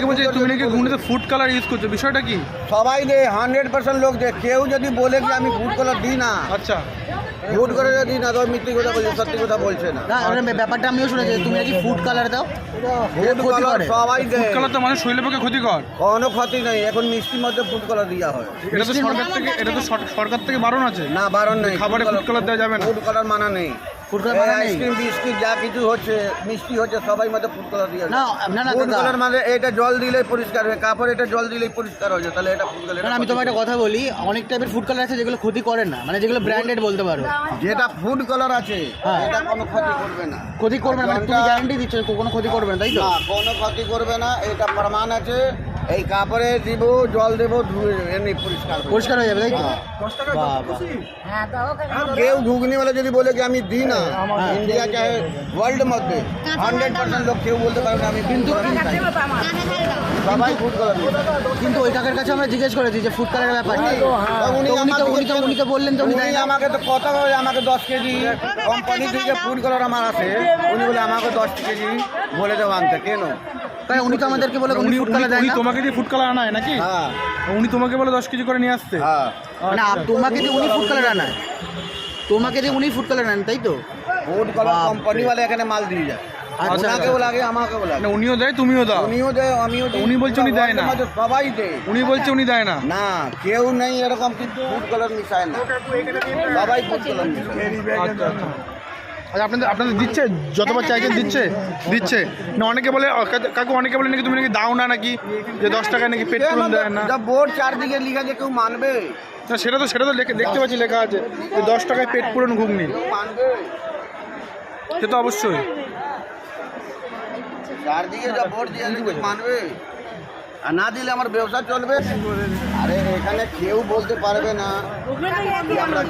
অনেকে বলছে তুমি নাকি ঘুগনিতে ফুড কালার ইউজ করছ। বিষয়টা কি? সবাই দে হান্ড্রেড পার্সেন্ট লোক দে কেউ যদি বলে যে আমি ফুড কালার দিই না আচ্ছা। ফুড কালার দিই না তো মিথ্যে কথা বলছে সত্যি কথা বলছে না। ব্যাপারটা আমিও শুনেছি তুমি নাকি ফুড কালার দাও ফুড কালার সবাই দে ফুড কালার তো মানুষ শরীরের পক্ষে ক্ষতিকর। কোনো ক্ষতি নেই এখন মিষ্টির মধ্যে ফুড কালার দেওয়া হয়। এটা তো সরকার থেকে এটা তো সরকার থেকে বারণ আছে। না বারণ নেই খাবারে food color দেওয়া যাবে না। ফুড কালার মানা নেই। নেই। আইসক্রিম বিস্কিট যা কিছু হচ্ছে মিষ্টি হচ্ছে সবাই মধ্যে ফুড কালার দিয়ে না না না ফুড মানে এটা জল দিলেই পরিষ্কার হয় কাপড় এটা জল দিলেই পরিষ্কার হয়ে যায় তাহলে এটা ফুড কালার না, না, আমি তোমার একটা কথা বলি অনেক টাইপের ফুড কালার আছে যেগুলো ক্ষতি করে না মানে যেগুলো ব্র্যান্ডেড বলতে পারো। যেটা ফুড কালার আছে হ্যাঁ। এটা কোনো ক্ষতি করবে না। ক্ষতি করবে না মানে তুমি গ্যারান্টি দিচ্ছ কোনো ক্ষতি করবে না তাই তো? না কোনো ক্ষতি করবে না এটা প্রমাণ আছে এই কাপড়ে দিব জল দেবো ধুয়ে এমনি পরিষ্কার হয়ে যাবে। পরিষ্কার হয়ে যাবে তাই তো? হ্যাঁ। বাহ। কেউ ঘুগনিওয়ালা যদি বলে যে আমি দিই না হ্যাঁ। ইন্ডিয়া চাহে ওয়ার্ল্ড মধ্যে। হান্ড্রেড পার্সেন্ট লোক কেউ বলতে পারবে না আমি কিন্তু সবাই ফুড কালার কিন্তু ওই কাকের কাছে আমরা জিজ্ঞেস করেছি যে ফুড কালারের ব্যাপারটা তো উনি তো উনি তো উনি তো বললেন যে উনি। আমাকে তো কথা বলে আমাকে দশ কেজি কোম্পানি থেকে ফুড কালার আমার আছে। উনি বলে আমাকে দশ কেজি বলে দেবো আনতে কেন? কারণ উনি তো আমাদেরকে বলে উনি উনি ফুড কালার দেয় উনি না? তোমাকে দিয়ে ফুড কালার আনায় নাকি? হ্যাঁ। উনি তোমাকে বলে দশ কেজি করে নিয়ে আসতে হ্যাঁ। মানে আপ- তোমাকে দিয়ে উনি ফুড কালার আনায়। তোমাকে দিয়ে উনি ফুড কালার আনেন তাই তো? ফুড কালার বাপরে। কোম্পানি ওয়ালা এখানে মাল দিয়ে যায়। আচ্ছা, ওনাকে আচ্ছা। লাগে আমাকে বলে মানে উনিও দেয় তুমিও দাও। উনিও দেয় আমিও দিই। উনি বলছে উনি দেয় না। আমাদের সবাই দেয়। উনি বলছে উনি দেয় না। না কেউ নেই এরকম কিন্তু ফুড কালার মিশায় না। সবাই ফুড কালার মিশায় আচ্ছা আচ্ছা। আচ্ছা আপনাদের আপনাদের দিচ্ছে? যতবার চাইছেন দিচ্ছে? দিচ্ছে? না অনেকে বলে কাকু- অনেকে বলে নাকি তুমি নাকি দাও না নাকি? যে দশ টাকায় নাকি পেট পুরন দেয় না? বোর্ড চারদিকে লিখা যে কেউ মানবে। না, সেটা তো সেটা তো লেখে- দেখতে পাচ্ছি লেখা আছে যে দশ টাকায় পেট পুরন ঘুগনি। সে তো অবশ্যই। চারদিকে যা বোর্ড দিয়ে মানবে। আর না দিলে আমার ব্যবসা চলবে। আরে এখানে কেউ বলতে পারবে না। আমরা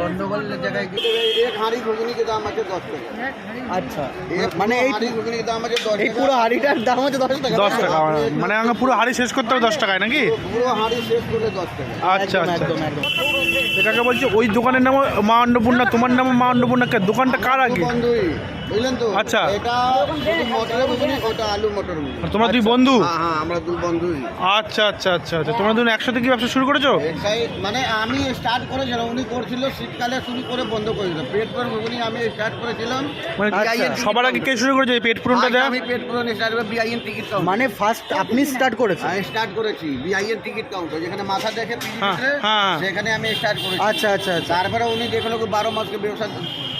গন্ডগোলের জায়গায় এক হাঁড়ি ঘুগনি দাম আছে দশ টাকা। আচ্ছা। মানে এই হাঁড়ি দাম আছে দশ এই পুরো হাড়িটার দাম হচ্ছে দশ টাকা। দশ টাকা মানে আমরা পুরো হাড়ি শেষ করতে হবে দশ টাকায় নাকি? পুরো হাঁড়ি শেষ করে দশ টাকা। আচ্ছা একদম, আচ্ছা একদম একদম। এটাকে বলছি ওই দোকানের নাম মা অন্নপূর্ণা তোমার নাম মা অন্নপূর্ণা কে? দোকানটা কার আগে? বুঝলেন তো? আচ্ছা। এটা শুধু মটরের ওটা আলু মটর আর তোমরা দুই বন্ধু? হ্যাঁ হ্যাঁ আমরা দু বন্ধুই। আচ্ছা আচ্ছা আচ্ছা আচ্ছা। তোমরা দুজন একসাথে কি ব্যবসা শুরু করেছ? মানে আমি স্টার্ট করেছিলাম উনি করছিল শীতকালে শুরু করে বন্ধ করেছিল। পেট পর ঘুগনি আমি স্টার্ট করেছিলাম। মানে BIN সবার আগে কে শুরু করেছে এই পেট পুরনটা আজ দেয়া আমি পেট পুরন স্টার্ট করে বিআইএন টিকিট কাউন্টার মানে ফার্স্ট আপনি স্টার্ট করেছেন। আমি স্টার্ট করেছি বিআইএন টিকিট কাউন্টার যেখানে মাথা দেখে হ্যাঁ, হ্যাঁ। সেখানে আমি স্টার্ট করেছি। আচ্ছা আচ্ছা আচ্ছা। তারপরে উনি দেখল বারো মাসকে ব্যবসা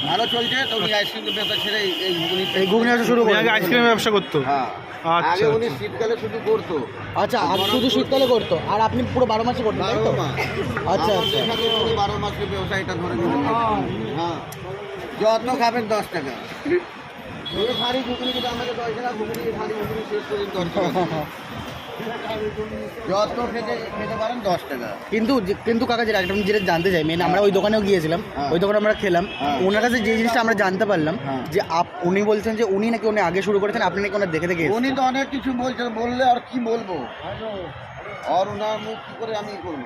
ভালো চলছে তো উনি আইসক্রিমের ব্যবসা ছেড়ে এই- ঘুগনি এই ঘুগনি ব্যবসা শুরু করে আগে আইসক্রিমের ব্যবসা করতো। হ্যাঁ। আচ্ছা, আগে উনি আচ্ছা। শীতকালে শুধু করতো। আচ্ছা আর শুধু শীতকালে করতো আর আপনি পুরো বারো মাসে করতেন তাই বারো তো মাস। আচ্ছা আচ্ছা। বারো মাসকে ব্যবসায়টা ধরে হ্যাঁ। যত খাবেন দশ টাকা। এই শাড়ি ঘুগনি কিন্তু আমাকে দশ টাকা ঘুগনি শাড়ি ঘুগনি শেষ করে দশ টাকা। যত খেতে খেতে পারেন দশ টাকা কিন্তু কিন্তু কাকা যেটা একটা যেটা জানতে চাই মেন আমরা ওই দোকানেও গিয়েছিলাম হ্যাঁ। ওই দোকানে আমরা খেলাম হ্যাঁ। ওনার কাছে যে জিনিসটা আমরা জানতে পারলাম হ্যাঁ। যে আপ উনি বলছেন যে উনি নাকি উনি আগে শুরু করেছেন আপনি নাকি ওনার দেখে দেখে উনি তো অনেক কিছু বলছেন বললে আর কি বলব আর ওনার মুখ কি করে আমি করব